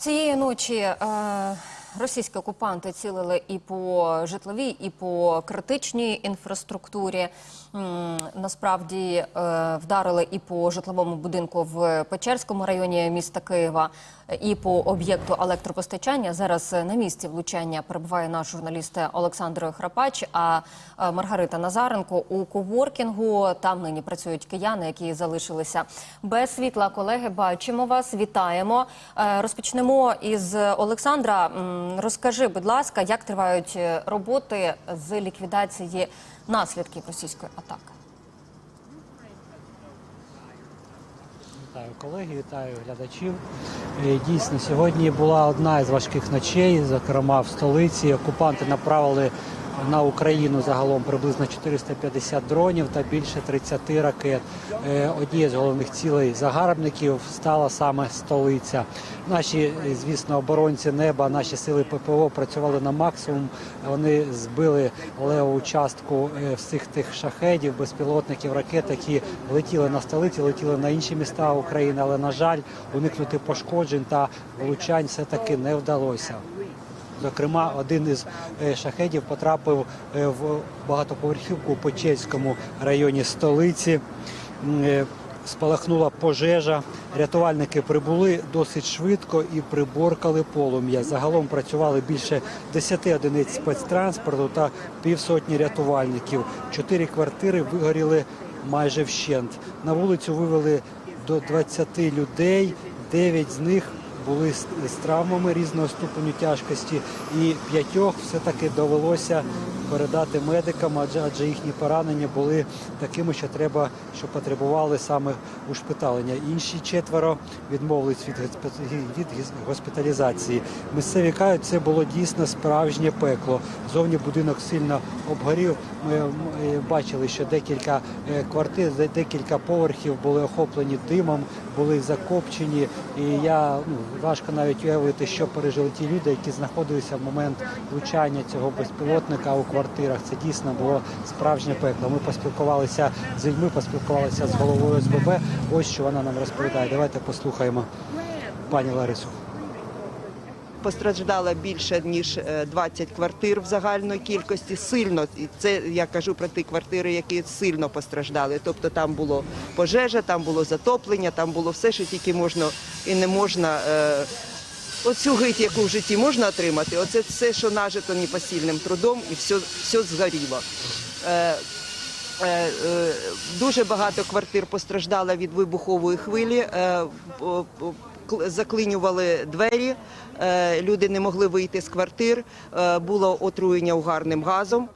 Цієї ночі е, російські окупанти цілили і по житловій, і по критичній інфраструктурі. Насправді е, вдарили і по житловому будинку в Печерському районі міста Києва, і по об'єкту електропостачання. Зараз на місці влучання перебуває наш журналіст Олександр Храпач. А е, Маргарита Назаренко у коворкінгу. Там нині працюють кияни, які залишилися без світла. Колеги, бачимо вас. Вітаємо. Е, Розпочнемо із Олександра. Розкажи, будь ласка, як тривають роботи з ліквідації наслідків російської атаки? Вітаю колеги, вітаю глядачів. Е, Дійсно, сьогодні була одна із важких ночей, зокрема в столиці. Окупанти направили на Україну загалом приблизно 450 дронів та більше 30 ракет. Е, Однією з головних цілей загарбників стала саме столиця. Наші, звісно, оборонці неба, наші сили ППО працювали на максимум. Вони збили леву частку е, всіх тих шахедів, безпілотників, ракет, які летіли на столиці, летіли на інші міста України. Але на жаль, уникнути пошкоджень та влучань все таки не вдалося. Зокрема, один із е, шахедів потрапив е, в багатоповерхівку у Почеському районі столиці. Е, Спалахнула пожежа. Рятувальники прибули досить швидко і приборкали полум'я. Загалом працювали більше 10 одиниць спецтранспорту та півсотні рятувальників. Чотири квартири вигоріли майже вщент. На вулицю вивели до 20 людей, 9 з них були з, травмами різного ступеню тяжкості, і п'ятьох все-таки довелося передати медикам, адже, адже їхні поранення були такими, що треба, що потребували саме ушпиталення. Інші четверо відмовились від, від госпіталізації. Місцеві кажуть, це було дійсно справжнє пекло. Зовні будинок сильно обгорів. Ми бачили, що декілька е, квартир, декілька поверхів були охоплені димом, були закопчені. І я ну, важко навіть уявити, що пережили ті люди, які знаходилися в момент влучання цього безпілотника у квартирах. Це дійсно було справжнє пекло. Ми поспілкувалися з людьми, поспілкувалися з головою СББ. Ось що вона нам розповідає. Давайте послухаємо пані Ларису. Постраждало більше ніж е, 20 квартир в загальної кількості. Сильно і це я кажу про ті квартири, які сильно постраждали. Тобто там було пожежа, там було затоплення, там було все, що тільки можна і не можна. Оцю гить, яку в житті можна отримати, оце все, що нажито непосильним трудом, і все, все згоріло. Е, Е, е, Дуже багато квартир постраждало від вибухової хвилі. е, Заклинювали двері, е, люди не могли вийти з квартир, е, було отруєння угарним газом.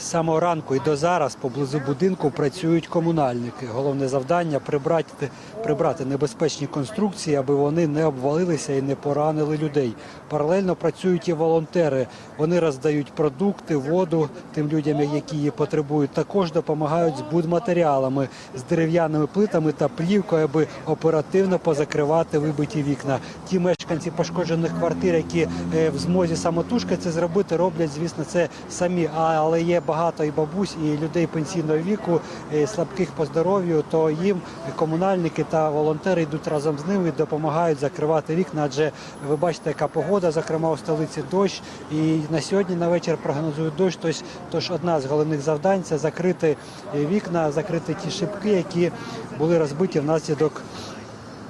З самого ранку і до зараз поблизу будинку працюють комунальники. Головне завдання прибрати, прибрати небезпечні конструкції, аби вони не обвалилися і не поранили людей. Паралельно працюють і волонтери. Вони роздають продукти, воду тим людям, які її потребують. Також допомагають з будматеріалами, з дерев'яними плитами та плівкою, аби оперативно позакривати вибиті вікна. Ті мешканці пошкоджених квартир, які е, в змозі самотужки це зробити, роблять, звісно, це самі. Але є багато і бабусь, і людей пенсійного віку, слабких по здоров'ю, то їм комунальники та волонтери йдуть разом з ними допомагають закривати вікна. Адже ви бачите, яка погода, зокрема у столиці дощ. І на сьогодні на вечір прогнозують дощ. Тож, тож одна з головних завдань це закрити вікна, закрити ті шибки, які були розбиті внаслідок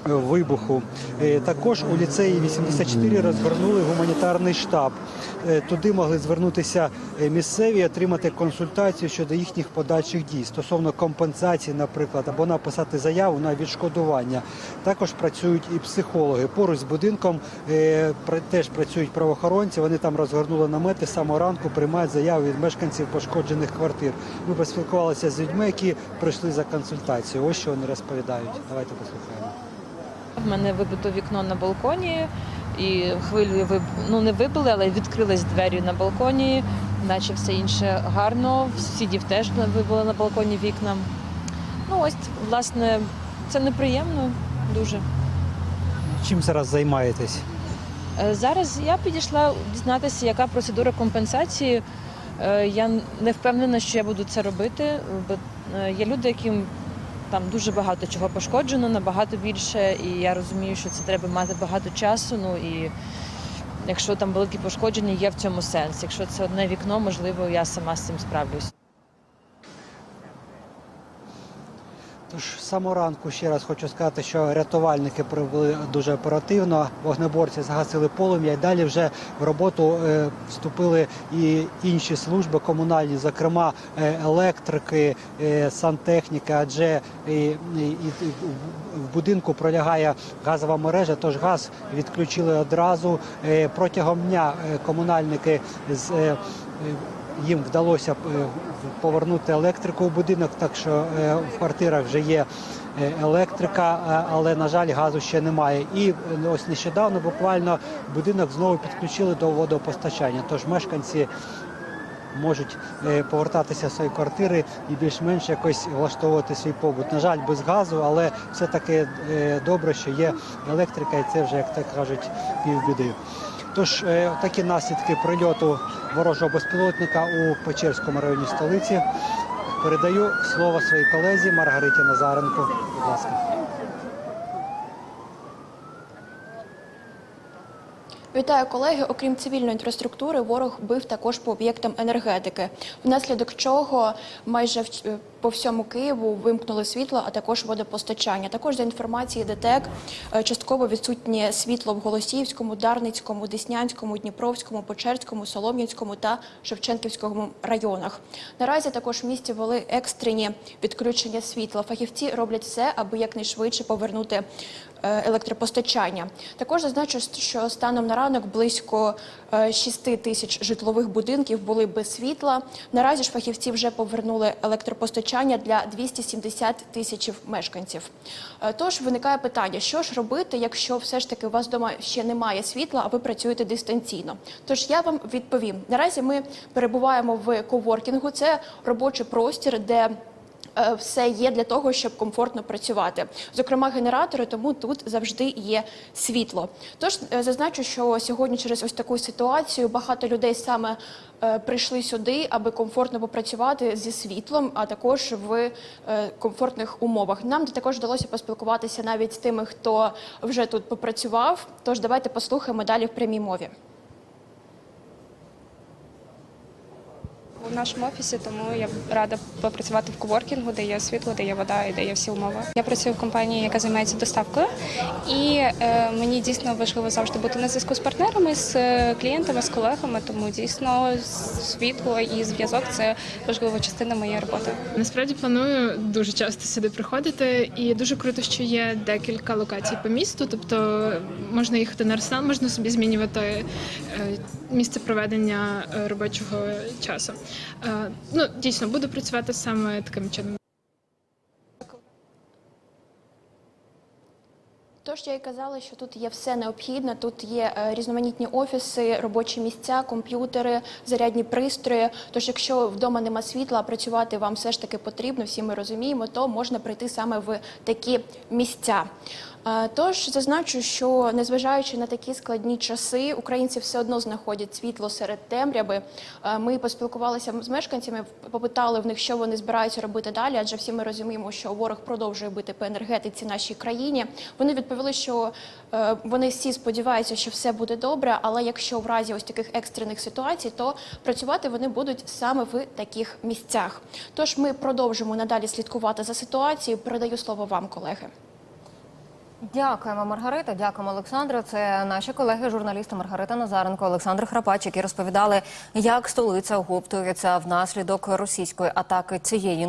вибуху. Е, Також у ліцеї 84 розгорнули гуманітарний штаб. Е, Туди могли звернутися е, місцеві, отримати консультацію щодо їхніх подальших дій стосовно компенсації, наприклад, або написати заяву на відшкодування. Також працюють і психологи. Поруч з будинком е, теж працюють правоохоронці. Вони там розгорнули намети самого ранку, приймають заяви від мешканців пошкоджених квартир. Ми поспілкувалися з людьми, які прийшли за консультацією. Ось що вони розповідають. Давайте послухаємо. В мене вибито вікно на балконі, і хвилю виб... ну, не вибили, але відкрились двері на балконі, наче все інше гарно. Сусідів теж вибили на балконі вікна. Ну ось, власне, це неприємно дуже. Чим зараз займаєтесь? Е, Зараз я підійшла дізнатися, яка процедура компенсації. Е, Я не впевнена, що я буду це робити, бо Е, Є люди, яким там дуже багато чого пошкоджено, набагато більше, і я розумію, що це треба мати багато часу. Ну і якщо там великі пошкодження, є в цьому сенс. Якщо це одне вікно, можливо, я сама з цим справлюсь. Тож з самого ранку ще раз хочу сказати, що рятувальники прибули дуже оперативно. Вогнеборці згасили полум'я і далі вже в роботу е, вступили і інші служби комунальні, зокрема е, електрики, е, сантехніка, адже і, в будинку пролягає газова мережа, тож газ відключили одразу. Протягом дня комунальники з їм вдалося е, повернути електрику у будинок, так що е, в квартирах вже є е, електрика, але на жаль, газу ще немає. І ось нещодавно буквально будинок знову підключили до водопостачання. Тож мешканці можуть повертатися в свої квартири і більш-менш якось влаштовувати свій побут. На жаль, без газу, але все таки добре, що є електрика, і це вже як так кажуть півбіди. Тож такі наслідки прильоту ворожого безпілотника у Печерському районі столиці. Передаю слово своїй колезі Маргариті Назаренко. Будь ласка. Вітаю колеги. Окрім цивільної інфраструктури, ворог бив також по об'єктам енергетики, внаслідок чого майже в- по всьому Києву вимкнули світло, а також водопостачання. Також за інформацією ДТЕК е, частково відсутнє світло в Голосіївському, Дарницькому, Деснянському, Дніпровському, Печерському, Солом'янському та Шевченківському районах. Наразі також в місті вели екстрені відключення світла. Фахівці роблять все, аби якнайшвидше повернути е, електропостачання. Також зазначу, що станом на ранок близько 6 тисяч житлових будинків були без світла. Наразі ж фахівці вже повернули електропостачання для 270 тисяч мешканців. Е, Тож виникає питання, що ж робити, якщо все ж таки у вас вдома ще немає світла, а ви працюєте дистанційно. Тож я вам відповім. Наразі ми перебуваємо в коворкінгу. Це робочий простір, де все є для того, щоб комфортно працювати. Зокрема, генератори, тому тут завжди є світло. Тож е, зазначу, що сьогодні через ось таку ситуацію багато людей саме е, прийшли сюди, аби комфортно попрацювати зі світлом, а також в е, комфортних умовах. Нам також вдалося поспілкуватися навіть з тими, хто вже тут попрацював. Тож давайте послухаємо далі в прямій мові. У нашому офісі, тому я рада попрацювати в коворкінгу, де є світло, де є вода і де є всі умови. Я працюю в компанії, яка займається доставкою, і е, мені дійсно важливо завжди бути на зв'язку з партнерами, з е, клієнтами, з колегами. Тому дійсно світло і зв'язок це важлива частина моєї роботи. Насправді планую дуже часто сюди приходити, і дуже круто, що є декілька локацій по місту. Тобто можна їхати на арсенал, можна собі змінювати е, місце проведення робочого часу. Е, Ну дійсно буду працювати саме таким чином. Тож я й казала, що тут є все необхідне. Тут є е, різноманітні офіси, робочі місця, комп'ютери, зарядні пристрої. Тож, якщо вдома нема світла, а працювати вам все ж таки потрібно, всі ми розуміємо, то можна прийти саме в такі місця. Е, Тож зазначу, що незважаючи на такі складні часи, українці все одно знаходять світло серед темряви. Е, Ми поспілкувалися з мешканцями, попитали в них, що вони збираються робити далі, адже всі ми розуміємо, що ворог продовжує бити по енергетиці нашій країні. Вони відповіли, що е, вони всі сподіваються, що все буде добре, але якщо в разі ось таких екстрених ситуацій, то працювати вони будуть саме в таких місцях. Тож ми продовжимо надалі слідкувати за ситуацією. Передаю слово вам, колеги. Дякуємо, Маргарита. Дякуємо, Олександре. Це наші колеги, журналісти Маргарита Назаренко, Олександр Храпач, які розповідали, як столиця оговтується внаслідок російської атаки цієї ночі.